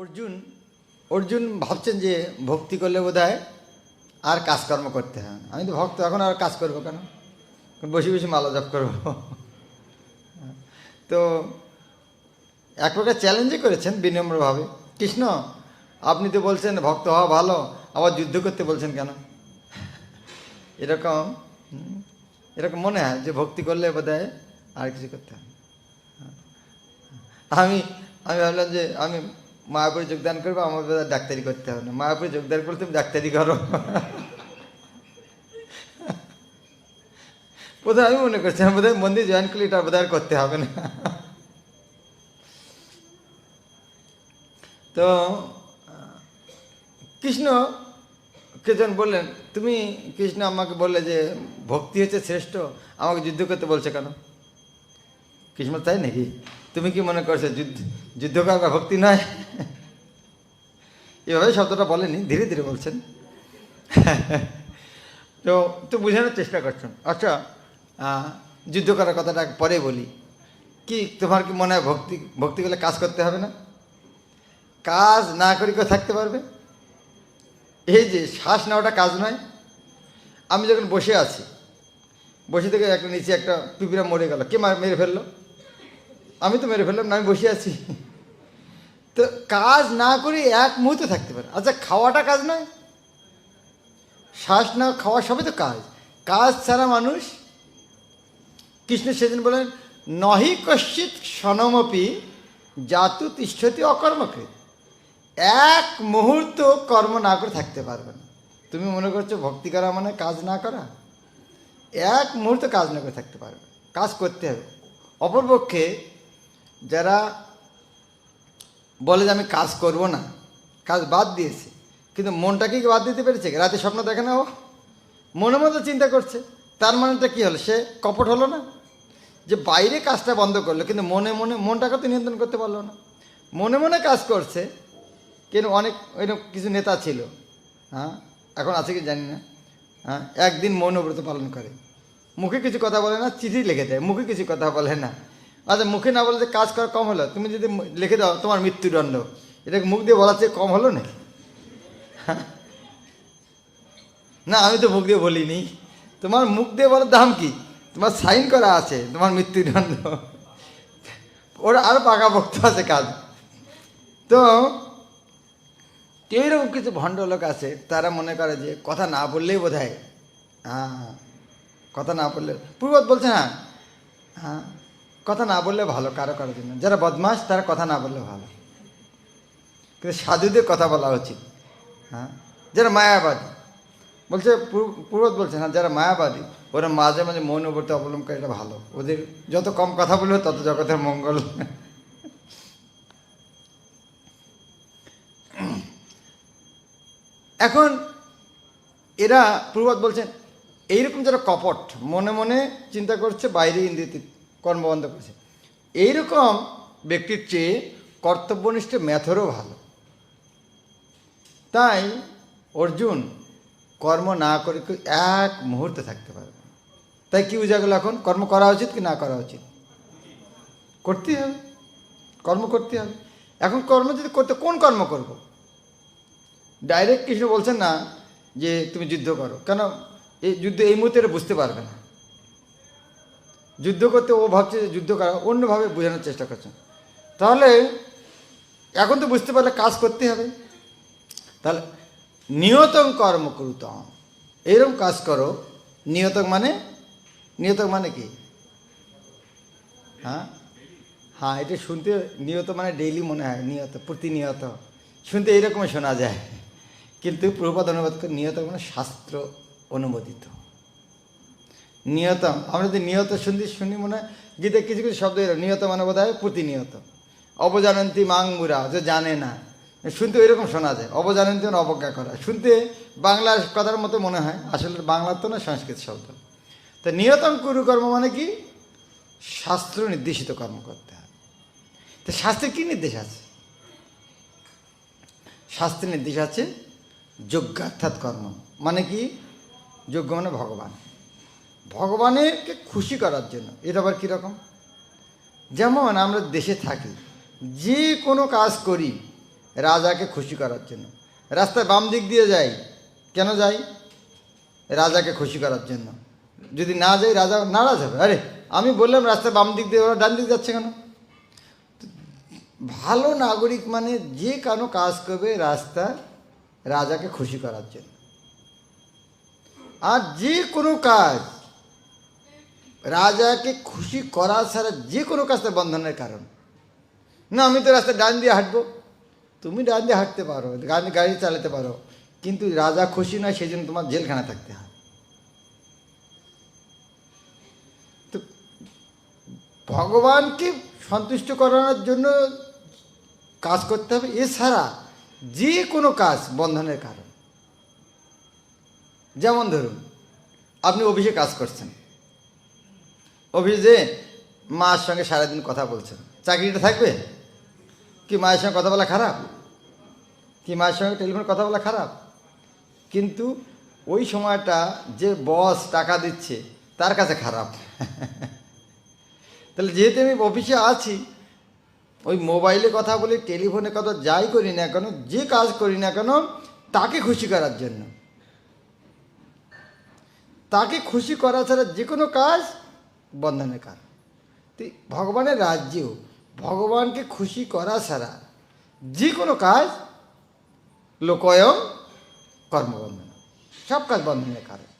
অর্জুন অর্জুন ভাবছেন যে ভক্তি করলে বোধ আর কাজকর্ম করতে হয় আমি তো ভক্ত, এখন আর কাজ করব কেন? বসে বসে মালা জপ করব। তো এক প্রকার চ্যালেঞ্জই করেছেন বিনম্রভাবে। কৃষ্ণ, আপনি তো বলছেন ভক্ত হওয়া ভালো, আবার যুদ্ধ করতে বলছেন কেন? এরকম এরকম মনে হয় যে ভক্তি করলে বোধ আর কিছু করতে হয় আমি আমি ভাবলাম যে আমি মায়াপুরে যোগদান করব, আমার ডাক্তারি করতে হবে না। মায়াপুরে যোগদান করলে তুমি ডাক্তারি করো। বোধহয় আমি মনে করছি বোধ হয় মন্দির জয়েন করলে এটা বোধহয় করতে হবে না। তো, কৃষ্ণ কেজন বললেন, তুমি কৃষ্ণ আমাকে বললে যে ভক্তি হচ্ছে শ্রেষ্ঠ, আমাকে যুদ্ধ করতে বলছে কেন? কৃষ্ণ তাই নাকি? তুমি কি মনে করছ, যুদ্ধ যুদ্ধ করা ভক্তি নয়? এভাবে শব্দটা বলেনি, ধীরে ধীরে বলছেন। তো তো বোঝানোর চেষ্টা করছেন। আচ্ছা যুদ্ধ করার কথাটা পরে বলি। কি, তোমার কি মনে হয় ভক্তি ভক্তি করলে কাজ করতে হবে না? কাজ না করে কেউ থাকতে পারবে? এই যে, শ্বাস নেওয়াটা কাজ নয়। আমি যখন বসে আছি, বসে থেকে একটা নিচে একটা পিঁপড়া মরে গেল। কে মেরে ফেলল? আমি তো মেরে ফেললাম না, আমি বসে আছি। তো কাজ না করে এক মুহূর্তে থাকতে পারে। আচ্ছা খাওয়াটা কাজ নয়। শ্বাস না, খাওয়া সবই তো কাজ। কাজ ছাড়া মানুষ, কৃষ্ণ সেদিন বলেন, নহি কশ্চিৎ সনমপি জাতু তিষ্ঠতি অকর্মকৃত এক মুহূর্ত কর্ম না করে থাকতে পারবে না। তুমি মনে করছ ভক্তি করা মানে কাজ না করা? এক মুহূর্ত কাজ না করে থাকতে পারবে কাজ করতে হবে। অপরপক্ষে যারা বলে যে আমি কাজ করব না, কাজ বাদ দিয়েছে, কিন্তু মনটা কি বাদ দিতে পেরেছে? রাতে স্বপ্ন দেখে না ও? মনে মতো চিন্তা করছে। তার মানেটা কি হলো? সে কপট হলো না? যে বাইরে কাজটা বন্ধ করল, কিন্তু মনে মনে, মনটাকে তো নিয়ন্ত্রণ করতে পারল না। মনে মনে কাজ করছে, কিন্তু অনেক এরকম কিছু নেতা ছিল। হ্যাঁ? এখন আছে কি জানি না। হ্যাঁ? একদিন মৌনব্রত পালন করে। মুখে কিছু কথা বলে না, চিঠি লিখে দেয়। মুখে কিছু কথা বলে না। আচ্ছা মুখে না বলে যে কাজ করা কম হলো? তুমি যদি লিখে দাও, তোমার মৃত্যুদণ্ড। এটাকে মুখ দিয়ে বলার চেয়ে কম হলো নাকি? হ্যাঁ? না, আমি তো মুখ দিয়ে বলিনি। তোমার মুখ দিয়ে বলার দাম কি? তোমার সাইন করা আছে, তোমার মৃত্যুদণ্ড। ওরা আরও পাকাপোক্ত আছে কাজ। তো এইরকম কিছু ভণ্ড লোক আছে, তারা মনে করে যে কথা না বললেই বোধ হয় হ্যাঁ কথা না বললে পূর্বত বলছে না হ্যাঁ। কথা না বললে ভালো, কারও কারও জন্য। যারা বদমাস তারা কথা না বললে ভালো। কিন্তু সাধুদের কথা বলা উচিত। হ্যাঁ? যারা মায়াবাদী। বলছে পূর্বত বলছে না যারা মায়াবাদী, ওরা মাঝে মাঝে মৌনবর্তী অবলম্বন এটা ভালো। ওদের যত কম কথা বলবে, তত জগতের মঙ্গল। এখন এরা পূর্বত বলছেন, এইরকম যারা কপট, মনে মনে চিন্তা করছে, বাইরে ইন্দ্রিয়তে কর্মবন্ধ করেছে। এইরকম ব্যক্তির চেয়ে কর্তব্যনিষ্ঠ ম্যাথরও ভালো। তাই অর্জুন কর্ম না করে এক মুহূর্তে থাকতে পারবে তাই কি বোঝা গেল এখন? কর্ম করা উচিত কি না করা উচিত? করতেই হবে। কর্ম করতে হবে। এখন কর্ম যদি করতে, কোন কর্ম করব? ডাইরেক্ট কৃষ্ণ বলছেন না যে তুমি যুদ্ধ করো। কেন? এই যুদ্ধ এই মুহূর্তে বুঝতে পারবে না। যুদ্ধ করতে ও ভাবছে যে যুদ্ধ করা, অন্যভাবে বোঝানোর চেষ্টা করছে। তাহলে এখন তো বুঝতে পারলে কাজ করতে হবে। তাহলে নিয়তং কর্ম করুতম। এইরকম কাজ করো নিয়তক মানে নিয়তক মানে কি? হ্যাঁ? হ্যাঁ এটা শুনতে নিয়ত মানে ডেইলি মনে হয়, নিয়ত, প্রতিনিয়ত। শুনতে এইরকমই শোনা যায়। কিন্তু প্রভুপাদ অনুবাদ করে নিয়ত মানে শাস্ত্র অনুমোদিত। নিয়তম। আমরা যদি নিয়ত শুনতে শুনি মনে হয় গীতে কিছু কিছু শব্দ এরকম নিয়ত মানে বোধ হয় প্রতিনিয়ত। অবজানন্তী মাংমুরা যে জানে না। শুনতে ওইরকম শোনা যায়। অবজানন্তী মানে অবজ্ঞা করা। শুনতে বাংলা কথার মতো মনে হয়। আসলে বাংলার তো না, সংস্কৃত শব্দ। তো নিয়তম কুরু কর্ম মানে কি? শাস্ত্র নির্দেশিত কর্ম করতে হয়। তো শাস্ত্রে কী নির্দেশ আছে? শাস্ত্রের নির্দেশ আছে যজ্ঞার্থাৎ কর্ম। মানে কি? যজ্ঞ মানে ভগবান। ভগবানেরকে খুশি করার জন্য। এটা আবার কীরকম যেমন আমরা দেশে থাকি, যে কোনো কাজ করি রাজাকে খুশি করার জন্য। রাস্তায় বাম দিক দিয়ে যাই, কেন যাই? রাজাকে খুশি করার জন্য। যদি না যাই, রাজা নারাজ হবে। আরে, আমি বললাম রাস্তায় বাম দিক দিয়ে, ওরা ডান দিক যাচ্ছে কেন? ভালো নাগরিক মানে যে কোনো কাজ করবে রাস্তা রাজাকে খুশি করার জন্য। আর যে কোনো কাজ রাজাকে খুশি করা ছাড়া যে কোনো কাজটা বন্ধনের কারণ। না, আমি তো রাস্তায় ডান দিয়ে হাঁটবো। তুমি ডান দিয়ে হাঁটতে পারো গাড়ি গাড়ি চালাতে পারো। কিন্তু রাজা খুশি নয়, সেই জন্য তোমার জেলখানা থাকতে হয়। তো ভগবানকে সন্তুষ্ট করানোর জন্য কাজ করতে হবে, এছাড়া যে কোনো কাজ বন্ধনের কারণ। যেমন ধরুন, আপনি অফিসে কাজ করছেন। অফিসে মার সঙ্গে সারাদিন কথা বলছেন চাকরিটা থাকবে? কি মায়ের সঙ্গে কথা বলা খারাপ? কি মায়ের সঙ্গে টেলিফোনে কথা বলা খারাপ? কিন্তু ওই সময়টা যে বস টাকা দিচ্ছে, তার কাছে খারাপ। তাহলে যেহেতু আমি অফিসে আছি, ওই মোবাইলে কথা বলি টেলিফোনে কথা যাই করি না কেন, যে কাজ করি না কেন, তাকে খুশি করার জন্য। তাকে খুশি করা ছাড়া যে কোনো কাজ বন্ধনের কারণ। তো ভগবানের রাজ্যেও ভগবানকে খুশি করা ছাড়া যে কোনো কাজ লোকয়ম কর্মবন্ধন। সব কাজ বন্ধনের কারণ।